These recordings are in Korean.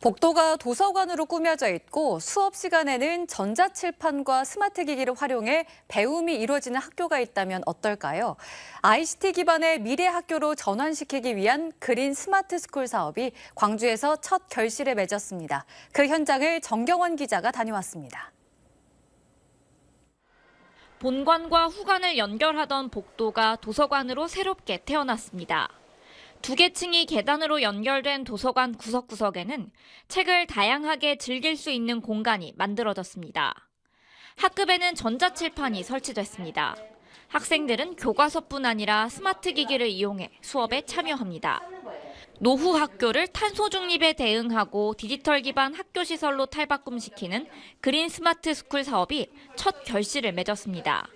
복도가 도서관으로 꾸며져 있고 수업 시간에는 전자칠판과 스마트 기기를 활용해 배움이 이루어지는 학교가 있다면 어떨까요? ICT 기반의 미래 학교로 전환시키기 위한 그린 스마트 스쿨 사업이 광주에서 첫 결실을 맺었습니다. 그 현장을 정경원 기자가 다녀왔습니다. 본관과 후관을 연결하던 복도가 도서관으로 새롭게 태어났습니다. 두 개 층이 계단으로 연결된 도서관 구석구석에는 책을 다양하게 즐길 수 있는 공간이 만들어졌습니다. 학급에는 전자칠판이 설치됐습니다. 학생들은 교과서뿐 아니라 스마트 기기를 이용해 수업에 참여합니다. 노후 학교를 탄소 중립에 대응하고 디지털 기반 학교 시설로 탈바꿈시키는 그린 스마트 스쿨 사업이 첫 결실을 맺었습니다.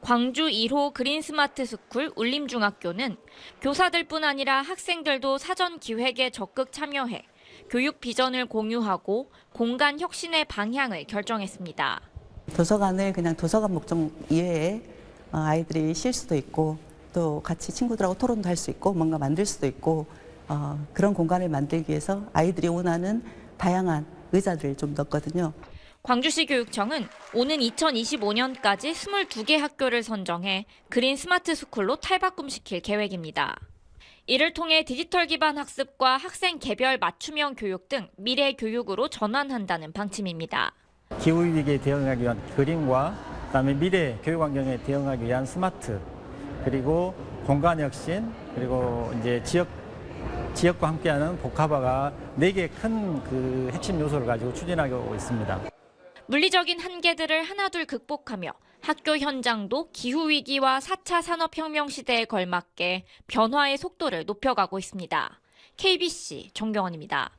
광주 1호 그린 스마트 스쿨 울림중학교는 교사들뿐 아니라 학생들도 사전 기획에 적극 참여해 교육 비전을 공유하고 공간 혁신의 방향을 결정했습니다. 도서관을 그냥 도서관 목적 이외에 어, 아이들이 쉴 수도 있고 또 같이 친구들하고 토론도 할 수 있고 뭔가 만들 수도 있고 어, 그런 공간을 만들기 위해서 아이들이 원하는 다양한 의자들을 좀 넣었거든요. 광주시 교육청은 오는 2025년까지 22개 학교를 선정해 그린 스마트 스쿨로 탈바꿈시킬 계획입니다. 이를 통해 디지털 기반 학습과 학생 개별 맞춤형 교육 등 미래 교육으로 전환한다는 방침입니다. 기후 위기에 대응하기 위한 그림과 그다음에 미래 교육 환경에 대응하기 위한 스마트 그리고 공간 혁신 그리고 이제 지역 지역과 함께하는 복합화가 네 개 큰 그 핵심 요소를 가지고 추진하고 있습니다. 물리적인 한계들을 하나둘 극복하며 학교 현장도 기후위기와 4차 산업혁명 시대에 걸맞게 변화의 속도를 높여가고 있습니다. KBC 정경원입니다.